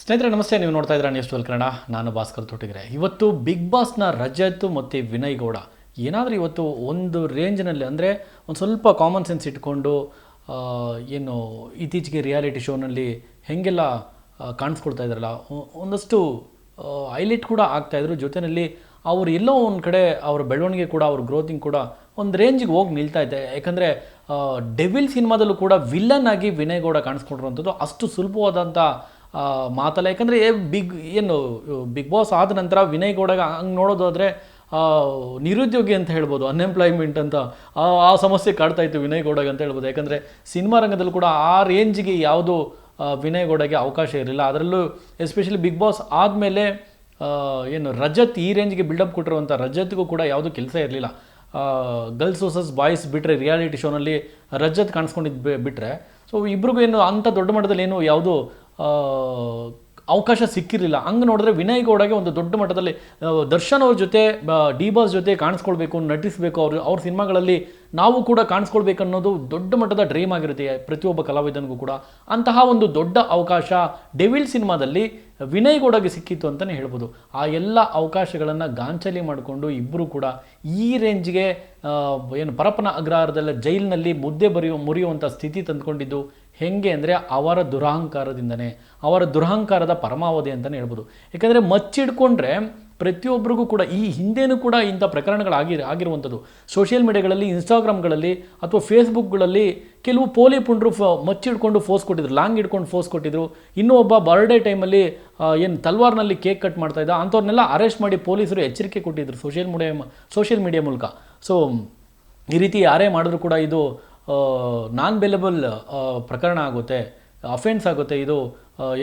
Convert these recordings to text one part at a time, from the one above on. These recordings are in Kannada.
ಸ್ನೇಹಿತರೆ, ನಮಸ್ತೆ. ನೀವು ನೋಡ್ತಾ ಇದ್ದೀರಾ ನ್ಯೂಸ್ ಟ್ವೆಲ್ ಕನ್ನಡ. ನಾನು ಭಾಸ್ಕರ್ ತೊಟ್ಟಿದ್ರೆ ಇವತ್ತು ಬಿಗ್ ಬಾಸ್ನ ರಜತ್ ಮತ್ತು ವಿನಯ್ ಗೌಡ. ಏನಾದರೂ ಇವತ್ತು ಒಂದು ರೇಂಜ್ನಲ್ಲಿ ಅಂದರೆ ಒಂದು ಸ್ವಲ್ಪ ಕಾಮನ್ ಸೆನ್ಸ್ ಇಟ್ಕೊಂಡು ಏನು ಇತ್ತೀಚೆಗೆ ರಿಯಾಲಿಟಿ ಶೋನಲ್ಲಿ ಹೇಗೆಲ್ಲ ಕಾಣಿಸ್ಕೊಳ್ತಾ ಇದ್ದಾರಲ್ಲ ಒಂದಷ್ಟು ಹೈಲೈಟ್ ಕೂಡ ಆಗ್ತಾಯಿದ್ರು ಜೊತೆಯಲ್ಲಿ ಅವರು ಎಲ್ಲೋ ಒಂದು ಕಡೆ ಅವ್ರ ಬೆಳವಣಿಗೆ ಕೂಡ, ಅವ್ರ ಗ್ರೋತಿಂಗ್ ಕೂಡ ಒಂದು ರೇಂಜಿಗೆ ಹೋಗಿ ನಿಲ್ತಾ ಇದೆ. ಯಾಕಂದರೆ ಡೆವಿಲ್ ಸಿನಿಮಾದಲ್ಲೂ ಕೂಡ ವಿಲ್ಲನ್ ಆಗಿ ವಿನಯ್ ಗೌಡ ಕಾಣಿಸ್ಕೊಂಡಿರುವಂಥದ್ದು ಅಷ್ಟು ಸುಲಭವಾದಂಥ ಮಾತಲ್ಲ. ಯಾಕಂದರೆ ಬಿಗ್, ಏನು, ಬಿಗ್ ಬಾಸ್ ಆದ ನಂತರ ವಿನಯ್ ಗೌಡಗೆ ಹಂಗೆ ನೋಡೋದಾದರೆ ನಿರುದ್ಯೋಗಿ ಅಂತ ಹೇಳ್ಬೋದು ಅನ್ಎಂಪ್ಲಾಯ್ಮೆಂಟ್ ಅಂತ, ಆ ಸಮಸ್ಯೆ ಕಾಡ್ತಾ ಇತ್ತು ವಿನಯ್ ಗೌಡಗೆ ಅಂತ ಹೇಳ್ಬೋದು. ಯಾಕಂದರೆ ಸಿನಿಮಾ ರಂಗದಲ್ಲಿ ಕೂಡ ಆ ರೇಂಜ್ಗೆ ಯಾವುದು ವಿನಯ್ ಗೌಡಗೆ ಅವಕಾಶ ಇರಲಿಲ್ಲ. ಅದರಲ್ಲೂ ಎಸ್ಪೆಷಲಿ ಬಿಗ್ ಬಾಸ್ ಆದಮೇಲೆ ಏನು, ರಜತ್ ಈ ರೇಂಜ್ಗೆ ಬಿಲ್ಡಪ್ ಕೊಟ್ಟಿರುವಂಥ ರಜತ್ಗೂ ಕೂಡ ಯಾವುದೂ ಕೆಲಸ ಇರಲಿಲ್ಲ. ಗರ್ಲ್ಸ್ ವರ್ಸಸ್ ಬಾಯ್ಸ್ ಬಿಟ್ಟರೆ ರಿಯಾಲಿಟಿ ಶೋನಲ್ಲಿ ರಜತ್ ಕಾಣಿಸ್ಕೊಂಡಿದ್ದು ಬಿಟ್ಟರೆ ಸೊ ಇಬ್ರಿಗೂ ಏನು ಅಂಥ ದೊಡ್ಡ ಮಟ್ಟದಲ್ಲಿ ಏನು ಯಾವುದು ಅವಕಾಶ ಸಿಕ್ಕಿರಲಿಲ್ಲ. ಹಂಗೆ ನೋಡಿದ್ರೆ ವಿನಯ್ ಗೌಡಗೆ ಒಂದು ದೊಡ್ಡ ಮಟ್ಟದಲ್ಲಿ ದರ್ಶನ್ ಅವ್ರ ಜೊತೆ ಡಿ ಬಾಸ್ ಜೊತೆ ಕಾಣಿಸ್ಕೊಳ್ಬೇಕು, ನಟಿಸಬೇಕು, ಅವ್ರು, ಅವ್ರ ಸಿನಿಮಾಗಳಲ್ಲಿ ನಾವು ಕೂಡ ಕಾಣಿಸ್ಕೊಳ್ಬೇಕು ಅನ್ನೋದು ದೊಡ್ಡ ಮಟ್ಟದ ಡ್ರೀಮ್ ಆಗಿರುತ್ತೆ ಪ್ರತಿಯೊಬ್ಬ ಕಲಾವಿದನಿಗೂ ಕೂಡ. ಅಂತಹ ಒಂದು ದೊಡ್ಡ ಅವಕಾಶ ಡೆವಿಲ್ ಸಿನಿಮಾದಲ್ಲಿ ವಿನಯ್ ಗೌಡಗೆ ಸಿಕ್ಕಿತ್ತು ಅಂತಲೇ ಹೇಳ್ಬೋದು. ಆ ಎಲ್ಲ ಅವಕಾಶಗಳನ್ನು ಗಾಂಚಲಿ ಮಾಡಿಕೊಂಡು ಇಬ್ಬರು ಕೂಡ ಈ ರೇಂಜ್ಗೆ ಏನು ಪರಪನ ಅಗ್ರಹಾರದಲ್ಲ ಜೈಲಿನಲ್ಲಿ ಮುದ್ದೆ ಬರೆಯುವ ಮುರಿಯುವಂಥ ಸ್ಥಿತಿ ತಂದುಕೊಂಡಿದ್ದು ಹೆಂಗೆ ಅಂದರೆ ಅವರ ದುರಹಂಕಾರದಿಂದನೇ, ಅವರ ದುರಹಂಕಾರದ ಪರಮಾವಧಿ ಅಂತಲೇ ಹೇಳ್ಬೋದು. ಯಾಕಂದರೆ ಮಚ್ಚಿಡ್ಕೊಂಡ್ರೆ ಪ್ರತಿಯೊಬ್ಬರಿಗೂ ಕೂಡ, ಈ ಹಿಂದೆನೂ ಕೂಡ ಇಂಥ ಪ್ರಕರಣಗಳಾಗಿ, ಆಗಿರುವಂಥದ್ದು. ಸೋಷಿಯಲ್ ಮೀಡಿಯಾಗಳಲ್ಲಿ ಇನ್ಸ್ಟಾಗ್ರಾಮ್ಗಳಲ್ಲಿ ಅಥವಾ ಫೇಸ್ಬುಕ್ಗಳಲ್ಲಿ ಕೆಲವು ಪೋಲಿ ಪುಂಡ್ರು ಫ, ಮಚ್ಚಿಡ್ಕೊಂಡು ಫೋಸ್ ಕೊಟ್ಟಿದ್ರು, ಲಾಂಗ್ ಹಿಡ್ಕೊಂಡು ಫೋಸ್ ಕೊಟ್ಟಿದ್ರು. ಇನ್ನೂ ಒಬ್ಬ ಬರ್ಡೇ ಟೈಮಲ್ಲಿ ಏನು ತಲ್ವಾರ್ನಲ್ಲಿ ಕೇಕ್ ಕಟ್ ಮಾಡ್ತಾ ಇದ್ದ, ಅಂಥವ್ರನ್ನೆಲ್ಲ ಅರೆಸ್ಟ್ ಮಾಡಿ ಪೊಲೀಸರು ಎಚ್ಚರಿಕೆ ಕೊಟ್ಟಿದ್ರು ಸೋಷಿಯಲ್ ಮೀಡಿಯಾ ಸೋಷಿಯಲ್ ಮೀಡಿಯಾ ಮೂಲಕ. ಸೊ ಈ ರೀತಿ ಯಾರೇ ಮಾಡಿದ್ರು ಕೂಡ ಇದು ನಾನ್ ಬೆಲೆಬಲ್ ಪ್ರಕರಣ ಆಗುತ್ತೆ. ಅಫೆನ್ಸ್ ಆಗುತ್ತೆ. ಇದು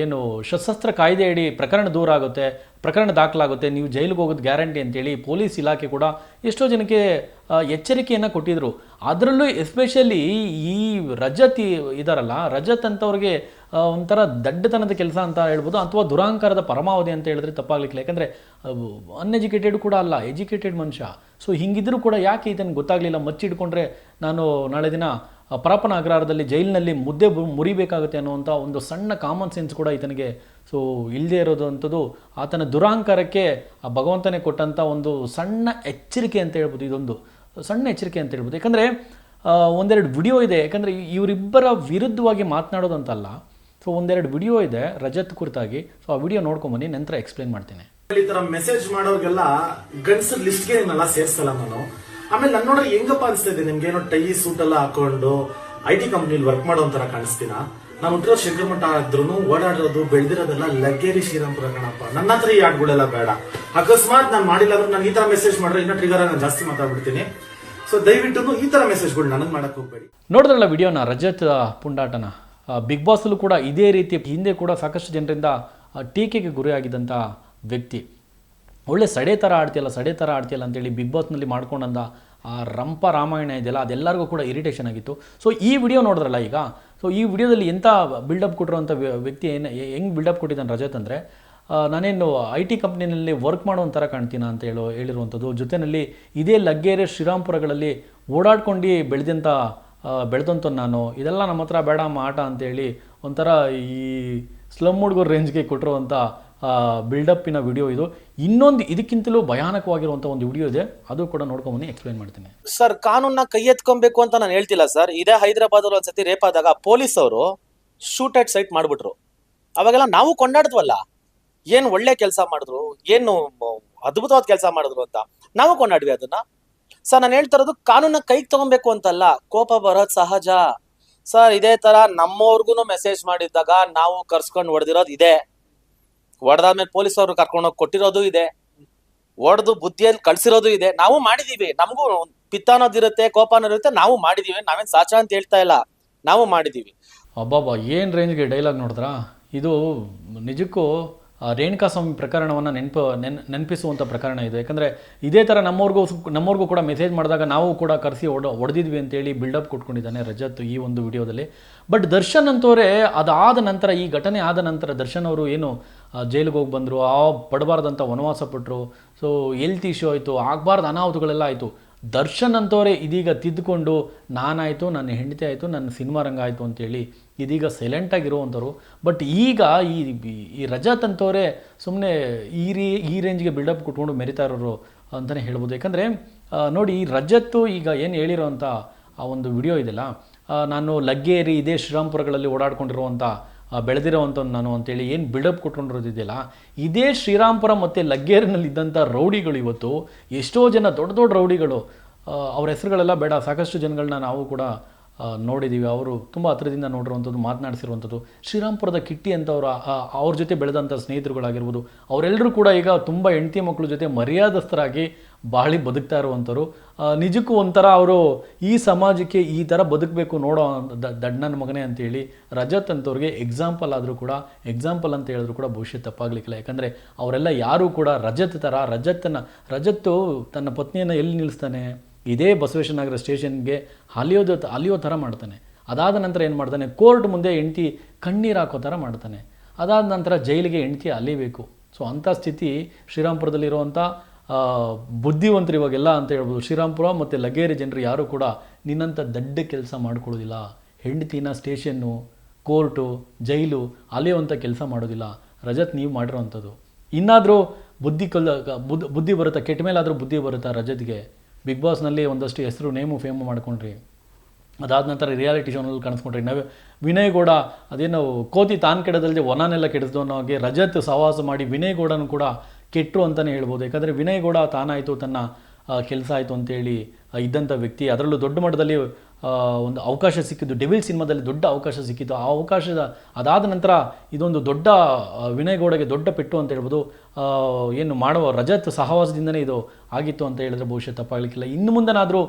ಏನು ಸಶಸ್ತ್ರ ಕಾಯ್ದೆ ಅಡಿ ಪ್ರಕರಣ ದೂರ ಆಗುತ್ತೆ, ಪ್ರಕರಣ ದಾಖಲಾಗುತ್ತೆ. ನೀವು ಜೈಲಿಗೆ ಹೋಗೋದು ಗ್ಯಾರಂಟಿ ಅಂತೇಳಿ ಪೊಲೀಸ್ ಇಲಾಖೆ ಕೂಡ ಎಷ್ಟೋ ಜನಕ್ಕೆ ಎಚ್ಚರಿಕೆಯನ್ನು ಕೊಟ್ಟಿದ್ದರು ಅದರಲ್ಲೂ ಎಸ್ಪೆಷಲಿ ಈ ರಜತ್ ಇದಾರಲ್ಲ, ರಜತ್ ಅಂತವ್ರಿಗೆ ಒಂಥರ ದಡ್ಡತನದ ಕೆಲಸ ಅಂತ ಹೇಳ್ಬೋದು, ಅಥವಾ ದುರಾಂಕಾರದ ಪರಮಾವಧಿ ಅಂತ ಹೇಳಿದ್ರೆ ತಪ್ಪಾಗ್ಲಿಕ್ಕಿಲ್ಲ. ಯಾಕಂದರೆ ಅನ್ಎಜುಕೇಟೆಡ್ ಕೂಡ ಅಲ್ಲ ಎಜುಕೇಟೆಡ್ ಮನುಷ್ಯ. ಸೊ ಹಿಂಗಿದ್ರೂ ಕೂಡ ಯಾಕೆ ಇದನ್ನು ಗೊತ್ತಾಗಲಿಲ್ಲ? ಮಚ್ಚಿಡ್ಕೊಂಡ್ರೆ ನಾನು ನಾಳೆ ದಿನ ಆ, ಪರಪನ ಅಗ್ರಹಾರದಲ್ಲಿ ಜೈಲಿನಲ್ಲಿ ಮುದ್ದೆ ಮುರಿಬೇಕಾಗುತ್ತೆ ಅನ್ನುವಂಥ ಒಂದು ಸಣ್ಣ ಕಾಮನ್ ಸೆನ್ಸ್ ಕೂಡ ಈತನಿಗೆ. ಸೊ ಇಲ್ಲದೆ ಇರೋದು ಅಂಥದ್ದು ಆತನ ದುರಾಂಕಾರಕ್ಕೆ ಆ ಭಗವಂತನೇ ಕೊಟ್ಟಂಥ ಒಂದು ಸಣ್ಣ ಎಚ್ಚರಿಕೆ ಅಂತ ಹೇಳ್ಬೋದು ಇದೊಂದು. ಸಣ್ಣ ಎಚ್ಚರಿಕೆ ಅಂತ ಹೇಳ್ಬೋದು. ಯಾಕಂದರೆ ಒಂದೆರಡು ವಿಡಿಯೋ ಇದೆ. ಯಾಕಂದರೆ ಇವರಿಬ್ಬರ ವಿರುದ್ಧವಾಗಿ ಮಾತನಾಡೋದಂತಲ್ಲ. ಸೊ ಒಂದೆರಡು ವಿಡಿಯೋ ಇದೆ ರಜತ್ ಕುರಿತಾಗಿ. ಸೊ ಆ ವಿಡಿಯೋ ನೋಡ್ಕೊಂಬನ್ನಿ ನಂತರ ಎಕ್ಸ್ಪ್ಲೇನ್ ಮಾಡ್ತೀನಿ. ಈ ತರ ಮೆಸೇಜ್ ಮಾಡೋರ್ಗೆಲ್ಲ ಗಂಡಸರ್ ಲಿಸ್ಟ್ಗೆ ಸೇರ್ಸಲ್ಲ ನಾನು. ಆಮೇಲೆ ನನ್ನ ನೋಡ್ರೆ ಹೆಂಗಪ್ಪ ಅನ್ಸ್ತಾ ಇದೆ ನಿಮ್ಗೆ ಏನೋ ಟೈ ಸೂಟ್ ಎಲ್ಲ ಹಾಕೊಂಡು ಐ ಟಿ ಕಂಪ್ನಿಲಿ ವರ್ಕ್ ಮಾಡೋ ಒಂಥರ ಕಾಣಿಸ್ತೀನ ನಾನು ಹುಟ್ಟಿರೋ ಶಂಕರಮಠ ಆದ್ರೂ ಓಡಾಡೋದು, ಬೆಳೆದಿರೋದೆಲ್ಲ ಲಗ್ಗೇರಿ ಶ್ರೀರಾಮ್ಪುರ ಕಣಪ್ಪ. ನನ್ನ ಹತ್ರ ಈ ಹಾಡುಗಳೆಲ್ಲ ಬೇಡ. ಅಕಸ್ಮಾತ್ ನಾನು ಮಾಡಿಲ್ಲ ಅಂದ್ರೆ ನಾನು ಈ ತರ ಮೆಸೇಜ್ ಮಾಡ್ರೆ ಇನ್ನೂ ಟ್ರಿಗರ್ ನಾನು ಜಾಸ್ತಿ ಮಾತಾಡ್ಬಿಡ್ತೀನಿ. ಸೊ ದಯವಿಟ್ಟು ಈ ತರ ಮೆಸೇಜ್ಗಳು ನನಗೆ ಮಾಡಕ್ ಹೋಗ್ಬೇಡಿ. ನೋಡಿದ್ರಲ್ಲ ವಿಡಿಯೋನ, ರಜತ್ ಪುಂಡಾಟನ? ಬಿಗ್ ಬಾಸಲ್ಲೂ ಕೂಡ ಇದೇ ರೀತಿ ಹಿಂದೆ ಕೂಡ ಸಾಕಷ್ಟು ಜನರಿಂದ ಟೀಕೆಗೆ ಗುರಿಯಾಗಿದ್ದಂಥ ವ್ಯಕ್ತಿ. ಒಳ್ಳೆ ಸಡೆ ಥರ ಆಡ್ತಿಯಲ್ಲ, ಸಡೆ ಥರ ಆಡ್ತಿಯಲ್ಲ ಅಂತೇಳಿ ಬಿಗ್ ಬಾಸ್ನಲ್ಲಿ ಮಾಡ್ಕೊಂಡಂದ ಆ ರಂಪ ರಾಮಾಯಣ ಇದೆಯಲ್ಲ, ಅದೆಲ್ಲರಿಗೂ ಕೂಡ ಇರಿಟೇಷನ್ ಆಗಿತ್ತು. ಸೊ ಈ ವಿಡಿಯೋ ನೋಡಿದ್ರಲ್ಲ ಈಗ? ಸೊ ಈ ವಿಡಿಯೋದಲ್ಲಿ ಎಂಥ ಬಿಲ್ಡಪ್ ಕೊಟ್ಟಿರುವಂಥ ವ್ಯ- ವ್ಯಕ್ತಿ ಏನು ಹೆಂಗೆ ಬಿಲ್ಡಪ್ ಕೊಟ್ಟಿದ್ದಾನೆ ರಜತ್ ಅಂದರೆ ನಾನೇನು ಐ ಟಿ ಕಂಪ್ನಿನಲ್ಲಿ ವರ್ಕ್ ಮಾಡೋ ಥರ ಕಾಣ್ತೀನ ಅಂತ ಹೇಳೋ, ಹೇಳಿರುವಂಥದ್ದು. ಜೊತೆಯಲ್ಲಿ ಇದೇ ಲಗ್ಗೇರಿ ಶ್ರೀರಾಮ್ಪುರಗಳಲ್ಲಿ ಓಡಾಡ್ಕೊಂಡು ಬೆಳೆದಂಥ ಬೆಳೆದಂಥ ನಾನು. ಇದೆಲ್ಲ ನಮ್ಮ ಹತ್ರ ಬೇಡಮ್ಮ ಆಟ ಅಂತೇಳಿ ಒಂಥರ ಈ ಸ್ಲಮ್ ಹುಡುಗರ ರೇಂಜ್ಗೆ ಕೊಟ್ಟಿರುವಂಥ ಬಿಲ್ಡಪ್ಪಿನ ವಿಡಿಯೋ ಇದು. ಇನ್ನೊಂದು ಇದಕ್ಕಿಂತಲೂ ಭಯಾನಕವಾಗಿರುವಂಥ ಒಂದು ವಿಡಿಯೋ ಇದೆ. ಅದು ಕೂಡ ನೋಡ್ಕೊಂಬನ್ನಿ ಎಕ್ಸ್ಪ್ಲೈನ್ ಮಾಡ್ತೀನಿ. ಸರ್ ಕಾನೂನ್ನ ಕೈ ಎತ್ಕೊಬೇಕು ಅಂತ ನಾನು ಹೇಳ್ತಿಲ್ಲ ಸರ್ ಇದೇ ಹೈದರಾಬಾದ್ ಅಲ್ಲಿ ಒಂದ್ಸತಿ ರೇಪ್ ಆದಾಗ ಪೊಲೀಸ್ ಅವರು ಶೂಟ್ ಅಟ್ ಸೈಟ್ ಮಾಡ್ಬಿಟ್ರು. ಅವಾಗೆಲ್ಲ ನಾವು ಕೊಂಡಾಡಿದ್ವಲ್ಲ. ಏನ್ ಒಳ್ಳೆ ಕೆಲಸ ಮಾಡಿದ್ರು? ಏನು ಅದ್ಭುತವಾದ ಕೆಲಸ ಮಾಡಿದ್ರು ಅಂತ ನಾವು ಕೊಂಡಾಡ್ವಿ ಅದನ್ನ. ಸರ್ ನಾನು ಹೇಳ್ತಾ ಇರೋದು ಕಾನೂನ ಕೈಗೆ ತಗೊಬೇಕು ಅಂತಲ್ಲ. ಕೋಪ ಬರೋದ್ ಸಹಜ. ಸರ್ ಇದೇ ತರ ನಮ್ಮವ್ರಿಗೂ ಮೆಸೇಜ್ ಮಾಡಿದ್ದಾಗ ನಾವು ಕರ್ಸ್ಕೊಂಡು ಹೊಡೆದಿರೋದು ಇದೆ. ಹೊಡೆದಾದ್ಮೇಲೆ ಪೊಲೀಸ್ ಅವರು ಕರ್ಕೊಂಡು ಹೋಗಿ ಕೊಟ್ಟಿರೋದು ಇದೆ. ಹೊಡೆದು ಬುದ್ಧಿಯಲ್ಲಿ ಕಳ್ಸಿರೋದು ಇದೆ. ನಾವು ಮಾಡಿದೀವಿ. ನಮಗೂ ಪಿತ್ತ ಅನ್ನೋದಿರುತ್ತೆ ಕೋಪ ಅನ್ನೋದಿರುತ್ತೆ ನಾವು ಮಾಡಿದೀವಿ. ನಾವೇನು ಸಾಚ ಅಂತ ಹೇಳ್ತಾ ಇಲ್ಲ. ನಾವು ಮಾಡಿದೀವಿ. ಅಬ್ಬಾಬಾ ಏನು ರೇಂಜ್ಗೆ ಡೈಲಾಗ್ ನೋಡಿದ್ರಾ? ಇದು ನಿಜಕ್ಕೂ ರೇಣುಕಾ ಸ್ವಾಮಿ ಪ್ರಕರಣವನ್ನು ನೆನಪು, ನೆನ್ ನೆನಪಿಸುವಂಥ ಪ್ರಕರಣ ಇದು. ಯಾಕಂದರೆ ಇದೇ ಥರ ನಮ್ಮವ್ರಿಗೂ ನಮ್ಮವ್ರಿಗೂ ಕೂಡ ಮೆಸೇಜ್ ಮಾಡಿದಾಗ ನಾವು ಕೂಡ ಕರೆಸಿ ಒಡ ಹೊಡೆದಿದ್ವಿ ಅಂತೇಳಿ ಬಿಲ್ಡಪ್ ಕೊಟ್ಕೊಂಡಿದ್ದಾನೆ ರಜತ್ ಈ ಒಂದು ವಿಡಿಯೋದಲ್ಲಿ. ಬಟ್ ದರ್ಶನ್ ಅಂತವರೇ ಅದಾದ ನಂತರ, ಈ ಘಟನೆ ಆದ ನಂತರ ದರ್ಶನ್ ಅವರು ಏನು ಜೈಲಿಗೆ ಹೋಗಿ ಬಂದರು, ಆ ಪಡಬಾರ್ದಂತ ವನವಾಸ ಪಟ್ಟರು ಸೊ ಹೆಲ್ತ್ ಇಶ್ಯೂ ಆಯಿತು, ಆಗಬಾರ್ದು ಅನಾಹುತಗಳೆಲ್ಲ ಆಯಿತು. ದರ್ಶನ್ ಅಂತವರೇ ಇದೀಗ ತಿದ್ದುಕೊಂಡು, ನಾನಾಯಿತು, ನನ್ನ ಹೆಂಡತಿ ಆಯಿತು, ನನ್ನ ಸಿನಿಮಾ ರಂಗ ಆಯಿತು ಅಂತೇಳಿ ಇದೀಗ ಸೈಲೆಂಟಾಗಿರುವಂಥವ್ರು ಬಟ್ ಈಗ ಈ ಈ ರಜತ್ ಅಂತವರೇ ಸುಮ್ಮನೆ ಈ ರೀ, ಈ ರೇಂಜ್ಗೆ ಬಿಲ್ಡಪ್ ಕೊಟ್ಕೊಂಡು ಮೆರಿತಾ ಇರೋರು ಅಂತಲೇ ಹೇಳ್ಬೋದು. ಯಾಕಂದರೆ ನೋಡಿ ಈ ರಜತ್ತು ಈಗ ಏನು ಹೇಳಿರೋವಂಥ ಆ ಒಂದು ವಿಡಿಯೋ ಇದೆಯಲ್ಲ ನಾನು ಲಗ್ಗೇರಿ, ಇದೇ ಶ್ರೀರಾಮ್ಪುರಗಳಲ್ಲಿ ಓಡಾಡ್ಕೊಂಡಿರುವಂಥ ಬೆಳೆದಿರೋವಂಥ ನಾನು ಅಂತೇಳಿ ಏನು ಬಿಲ್ಡಪ್ ಕೊಟ್ಕೊಂಡಿರೋದಿದೆಯಲ್ಲ, ಇದೇ ಶ್ರೀರಾಮ್ಪುರ ಮತ್ತು ಲಗ್ಗೇರಿನಲ್ಲಿ ಇದ್ದಂಥ ರೌಡಿಗಳು ಇವತ್ತು ಎಷ್ಟೋ ಜನ ದೊಡ್ಡ ದೊಡ್ಡ ರೌಡಿಗಳು ಅವ್ರ ಹೆಸರುಗಳೆಲ್ಲ ಬೇಡ, ಸಾಕಷ್ಟು ಜನಗಳನ್ನ ನಾವು ಕೂಡ ನೋಡಿದ್ದೀವಿ ಅವರು ತುಂಬ ಹತ್ರದಿಂದ ನೋಡಿರುವಂಥದ್ದು, ಮಾತನಾಡಿಸಿರುವಂಥದ್ದು. ಶ್ರೀರಾಮ್ಪುರದ ಕಿಟ್ಟಿ ಅಂತವ್ರ ಅವ್ರ ಜೊತೆ ಬೆಳೆದಂಥ ಸ್ನೇಹಿತರುಗಳಾಗಿರ್ಬೋದು. ಅವರೆಲ್ಲರೂ ಕೂಡ ಈಗ ತುಂಬ ಹೆಂಡತಿ ಮಕ್ಕಳ ಜೊತೆ ಮರ್ಯಾದಸ್ಥರಾಗಿ ಬಾಳಿ ಬದುಕ್ತಾ ಇರುವಂಥವ್ರು. ನಿಜಕ್ಕೂ ಒಂಥರ ಅವರು ಈ ಸಮಾಜಕ್ಕೆ ಈ ಥರ ಬದುಕಬೇಕು ನೋಡೋ ದಡ್ಡನ ಮಗನೇ ಅಂತೇಳಿ ರಜತ್ ಅಂತವ್ರಿಗೆ ಎಕ್ಸಾಂಪಲ್ ಆದರೂ ಕೂಡ ಎಕ್ಸಾಂಪಲ್ ಅಂತ ಹೇಳಿದ್ರು ಕೂಡ ಭವಿಷ್ಯ ತಪ್ಪಾಗಲಿಕ್ಕಿಲ್ಲ. ಯಾಕಂದರೆ ಅವರೆಲ್ಲ ಯಾರೂ ಕೂಡ ರಜತ್ ಥರ, ರಜತ್ತನ್ನು, ರಜತ್ತು ತನ್ನ ಪತ್ನಿಯನ್ನು ಎಲ್ಲಿ ನಿಲ್ಲಿಸ್ತಾನೆ? ಇದೇ ಬಸವೇಶ್ವರನಗರ ಸ್ಟೇಷನ್ಗೆ ಅಲಿಯೋದ ಅಲಿಯೋ ಥರ ಮಾಡ್ತಾನೆ. ಅದಾದ ನಂತರ ಏನು ಮಾಡ್ತಾನೆ? ಕೋರ್ಟ್ ಮುಂದೆ ಹೆಂಡ್ತಿ ಕಣ್ಣೀರು ಹಾಕೋ ಥರ ಮಾಡ್ತಾನೆ. ಅದಾದ ನಂತರ ಜೈಲಿಗೆ ಹೆಂಡ್ತಿ ಅಲಿಬೇಕು. ಸೊ ಅಂಥ ಸ್ಥಿತಿ ಶ್ರೀರಾಮ್ಪುರದಲ್ಲಿರುವಂಥ ಬುದ್ಧಿವಂತರು ಇವಾಗೆಲ್ಲ ಅಂತ ಹೇಳ್ಬೋದು. ಶ್ರೀರಾಮ್ಪುರ ಮತ್ತು ಲಗೇರಿ ಜನರು ಯಾರೂ ಕೂಡ ನಿನ್ನಂಥ ದಡ್ಡ ಕೆಲಸ ಮಾಡ್ಕೊಳ್ಳೋದಿಲ್ಲ ಹೆಂಡತಿನ ಸ್ಟೇಷನ್ನು, ಕೋರ್ಟು, ಜೈಲು ಅಲಿಯೋವಂಥ ಕೆಲಸ ಮಾಡೋದಿಲ್ಲ. ರಜತ್ ನೀವು ಮಾಡಿರೋವಂಥದ್ದು. ಇನ್ನಾದರೂ ಬುದ್ಧಿ ಕಲ್ ಬುದ್ಧಿ ಬರುತ್ತಾ? ಕೆಟ್ಟ ಮೇಲಾದರೂ ಬುದ್ಧಿ ಬರುತ್ತಾ ರಜತ್ಗೆ? ಬಿಗ್ ಬಾಸ್ನಲ್ಲಿ ಒಂದಷ್ಟು ಹೆಸರು, ನೇಮು ಫೇಮು ಮಾಡ್ಕೊಂಡ್ರಿ. ಅದಾದ ನಂತರ ರಿಯಾಲಿಟಿ ಶೋನಲ್ಲಿ ಕಾಣಿಸ್ಕೊಂಡ್ರಿ. ನವ ವಿನಯ್ ಗೌಡ, ಅದೇನು ಕೋತಿ ತಾನು ಕೆಡದಲ್ಲದೆ ವನನೆಲ್ಲ ಕೆಡಿಸ್ದು ಅನ್ನೋ ಹಾಗೆ ರಜತ್ ಸಹವಾಸ ಮಾಡಿ ವಿನಯ್ ಗೌಡನು ಕೂಡ ಕೆಟ್ಟರು ಅಂತಲೇ ಹೇಳ್ಬೋದು. ಯಾಕಂದರೆ ವಿನಯ್ ಗೌಡ ತಾನಾಯಿತು, ತನ್ನ ಕೆಲಸ ಆಯಿತು ಅಂತೇಳಿ ಇದ್ದಂಥ ವ್ಯಕ್ತಿ. ಅದರಲ್ಲೂ ದೊಡ್ಡ ಮಟ್ಟದಲ್ಲಿ ಒಂದು ಅವಕಾಶ ಸಿಕ್ಕಿದ್ದು, ಡೆವಿಲ್ ಸಿನಿಮಾದಲ್ಲಿ ದೊಡ್ಡ ಅವಕಾಶ ಸಿಕ್ಕಿತ್ತು ಆ ಅವಕಾಶದ ಅದಾದ ನಂತರ ಇದೊಂದು ದೊಡ್ಡ ವಿನಯಗೌಡಗೆ ವಿನಯ್ ಗೌಡಗೆ ದೊಡ್ಡ ಪೆಟ್ಟು ಅಂತ ಹೇಳ್ಬೋದು. ಏನು ಮಾಡುವ ರಜತ್ ಸಹವಾಸದಿಂದನೇ ಇದು ಆಗಿತ್ತು ಅಂತ ಹೇಳಿದ್ರೆ ಬಹುಶಃ ತಪ್ಪಾಗಲಿಕ್ಕಿಲ್ಲ. ಇನ್ನು ಮುಂದೆನಾದರೂ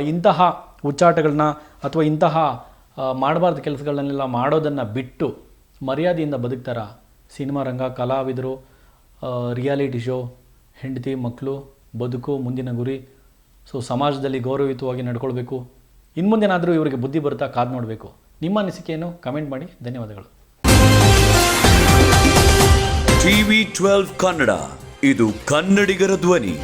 ಇಂತಹ ಹುಚ್ಚಾಟಗಳನ್ನ ಅಥವಾ ಇಂತಹ ಮಾಡಬಾರ್ದು ಕೆಲಸಗಳನ್ನೆಲ್ಲ ಮಾಡೋದನ್ನು ಬಿಟ್ಟು ಮರ್ಯಾದೆಯಿಂದ ಬದುಕ್ತಾರ? ಸಿನಿಮಾ ರಂಗ, ಕಲಾವಿದರು ರಿಯಾಲಿಟಿ ಶೋ, ಹೆಂಡತಿ ಮಕ್ಕಳು ಬದುಕು, ಮುಂದಿನ ಗುರಿ. ಸೊ, ಸಮಾಜದಲ್ಲಿ ಗೌರವಯುತವಾಗಿ ನಡ್ಕೊಳ್ಬೇಕು. ಇನ್ನು ಮುಂದೆನಾದರೂ ಇವರಿಗೆ ಬುದ್ಧಿ ಬರುತ್ತಾ ಕಾದು ನೋಡಬೇಕು. ನಿಮ್ಮ ಅನಿಸಿಕೆಯನ್ನು ಕಮೆಂಟ್ ಮಾಡಿ. ಧನ್ಯವಾದಗಳು. TV twelve Kannada. ಇದು ಕನ್ನಡಿಗರ ಧ್ವನಿ.